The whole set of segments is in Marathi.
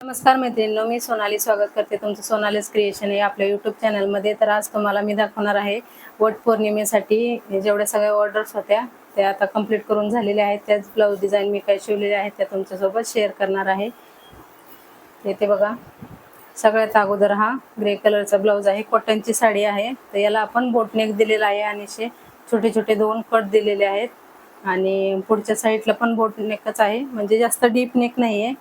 नमस्कार मैत्रिणींनो मी सोनाली स्वागत करते तुमचं सोनालीज क्रिएशन हे आपल्या यूट्यूब चॅनलमध्ये तर आज तुम्हाला मी दाखवणार आहे वट पौर्णिमेसाठी. जेवढ्या सगळ्या ऑर्डर्स होत्या त्या आता कंप्लीट करून झालेल्या आहेत. त्याच ब्लाऊज डिझाईन मी काय शिवलेल्या आहेत त्या तुमच्यासोबत शेअर करणार आहे. येथे बघा सगळ्यात अगोदर हा ग्रे कलरचा ब्लाऊज आहे. कॉटनची साडी आहे. तर याला आपण बोटनेक दिलेला आहे आणि असे छोटे छोटे दोन कट दिलेले आहेत. आणि पुढच्या साईडला पण बोटनेकच आहे. म्हणजे जास्त डीप नेक नाही आहे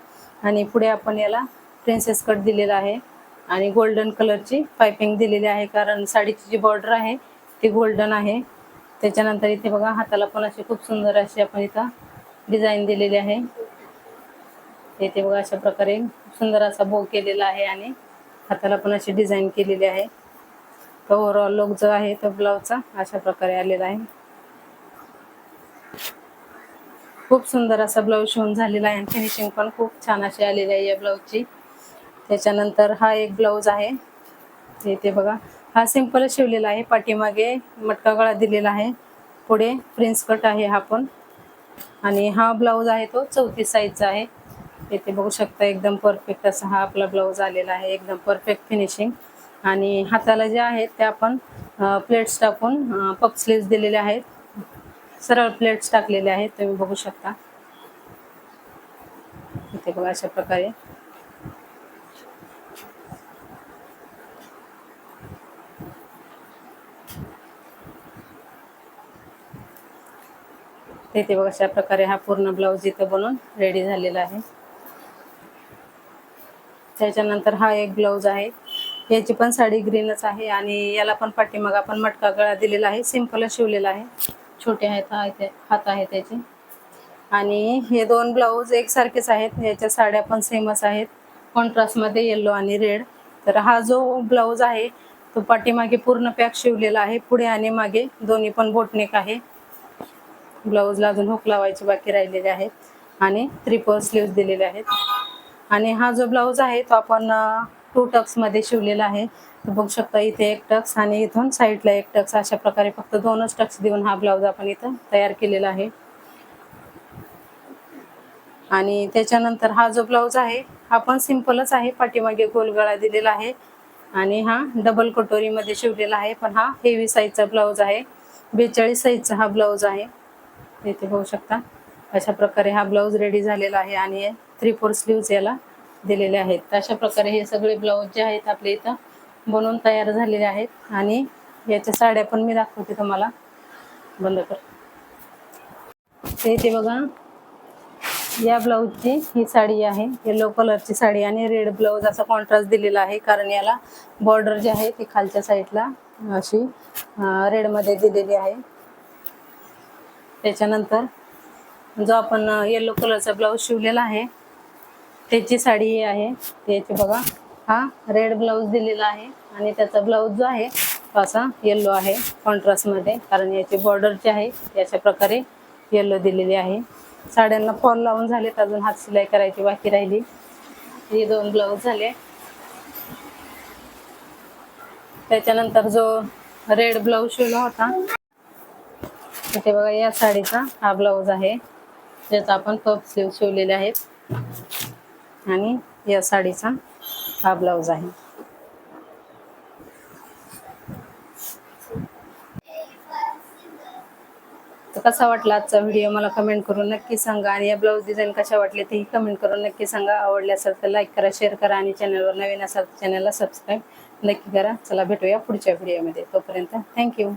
आणि पुढे आपण याला प्रिन्सेस कट दिलेला आहे. आणि गोल्डन कलरची पायपिंग दिलेली आहे कारण साडीची जी बॉर्डर आहे ती गोल्डन आहे. त्याच्यानंतर इथे बघा हाताला पण अशी खूप सुंदर अशी आपण इथं डिझाईन दिलेली आहे. इथे बघा अशा प्रकारे सुंदर असा बो केलेला आहे आणि हाताला पण अशी डिझाईन केलेली आहे. ओव्हरऑल लुक जो आहे तो ब्लाऊजचा अशा प्रकारे आलेला आहे. खूप सुंदर असा ब्लाऊज शिवून झालेला आहे. आणि फिनिशिंग पण खूप छान अशी आलेली आहे या ब्लाऊजची. त्याच्यानंतर हा एक ब्लाऊज आहे. इथे बघा. हा सिम्पलच शिवलेला आहे. पाठीमागे मटका गळा दिलेला आहे. पुढे प्रिन्स कट आहे हा पण. आणि हा ब्लाऊज आहे तो चौतीस साईजचा आहे. इथे बघू शकता एकदम परफेक्ट असा हा आपला ब्लाऊज आलेला आहे. एकदम परफेक्ट फिनिशिंग आणि हाताला जे आहेत ते आपण प्लेट्स टाकून पप स्लीव्स दिलेले आहेत. सरळ प्लेट्स टाकलेले आहेत तुम्ही बघू शकता. इथे बघा अशा प्रकारे. इथे बघा अशा प्रकारे हा पूर्ण ब्लाऊज इथं बनवून रेडी झालेला आहे. त्याच्यानंतर हा एक ब्लाऊज आहे. याची पण साडी ग्रीनच आहे आणि याला पण पाठीमाग आपण मटका गळा दिलेला आहे. सिंपलच शिवलेला आहे. छोटे आहेत हात आहे त्याचे. आणि हे दोन ब्लाऊज एकसारखेच आहेत याच्या साड्या पण सेमच आहेत. कॉन्ट्रास्टमध्ये येल्लो आणि रेड तर हा जो ब्लाऊज आहे तो पाठीमागे पूर्ण पॅक शिवलेला आहे. पुढे आणि मागे दोन्ही पण बोटनेक आहे. ब्लाऊजला अजून हुक लावायचे बाकी राहिलेले आहेत. आणि त्रिपल स्लीव्ह दिलेले आहेत. आणि हा जो ब्लाऊज आहे तो आपण टू टक्समध्ये शिवलेला आहे. बघू शकता इथे एक टक्स आणि इथून साईडला एक टक्स अशा प्रकारे फक्त दोनच टक्स देऊन हा ब्लाऊज आपण इथं तयार केलेला आहे. आणि त्याच्यानंतर हा जो ब्लाऊज आहे हा पण सिंपलच आहे. पाठीमागे गोलगळा दिलेला आहे. आणि हा डबल कटोरीमध्ये शिवलेला आहे. पण हा हेवी साईजचा ब्लाऊज आहे. बेचाळीस साईजचा हा ब्लाऊज आहे. इथे बघू शकता. अशा प्रकारे हा ब्लाऊज रेडी झालेला आहे. आणि थ्री फोर स्लीव्ज याला दिलेले आहेत. तर अशा प्रकारे हे सगळे ब्लाऊज जे आहेत आपले इथं बनवून तयार झालेले आहेत. आणि याच्या साड्या पण मी दाखवते तुम्हाला. बंद कर. ते इथे बघा. या ब्लाऊजची ही साडी आहे. येलो कलरची साडी आणि रेड ब्लाऊज असा कॉन्ट्रास्ट दिलेला आहे. कारण याला बॉर्डर जी आहे ती खालच्या साईडला अशी रेडमध्ये दिलेली आहे. त्याच्यानंतर जो आपण येलो कलरचा ब्लाऊज शिवलेला आहे त्याची साडी ही आहे. त्याची बघा. हा रेड ब्लाऊज दिलेला आहे. आणि त्याचा ब्लाऊज जो आहे असा येल्लो आहे कॉन्ट्रास्टमध्ये कारण याची बॉर्डर जी आहे याच्या प्रकारे येल्लो दिलेली आहे. साड्यांना फॉल लावून झालेत. अजून हात सिलाई करायची बाकी राहिली. हे दोन ब्लाऊज झाले. त्याच्यानंतर जो रेड ब्लाऊज शिवला होता ते बघा या साडीचा हा ब्लाऊज आहे. ज्याचा आपण पप स्लीव शिवलेले आहेत. आणि या साडीचा हा ब्लाऊज आहे. तर कसा वाटला आजचा व्हिडिओ मला कमेंट करून नक्की सांगा आणि या ब्लाऊज डिझाईन कशा वाटले तेही कमेंट करून नक्की सांगा. आवडले असेल तर लाईक करा शेअर करा आणि चॅनलवर नवीन असाल तर चॅनलला सबस्क्राईब नक्की करा. चला भेटूया पुढच्या व्हिडिओमध्ये तोपर्यंत थँक्यू